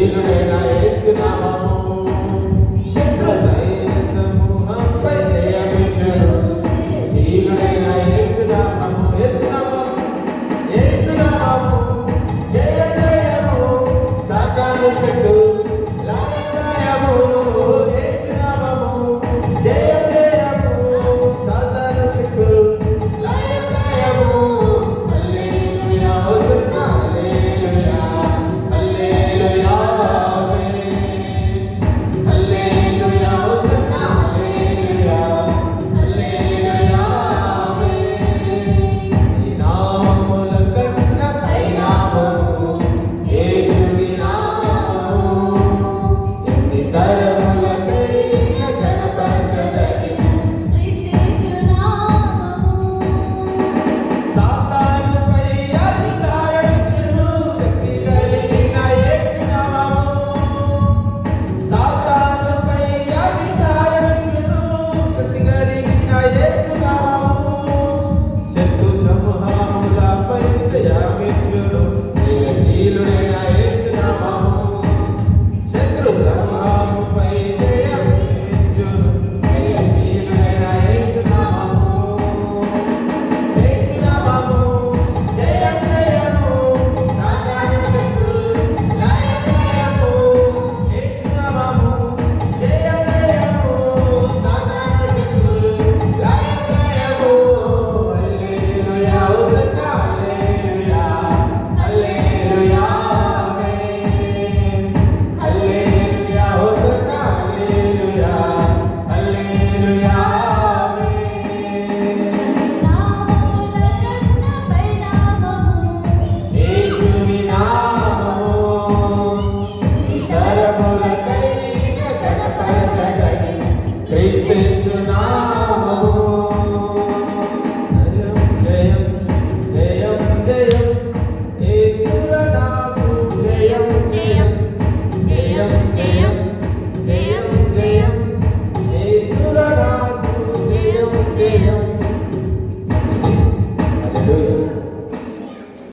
ధీరుడైన యేసు నామము. శత్రు సమూహంపై జయమించను ధీరుడైన యేసు నామము యేసు నామము యేసు నామము జయ జయము. సాతాను శక్తులు లయ లయము Eight, six,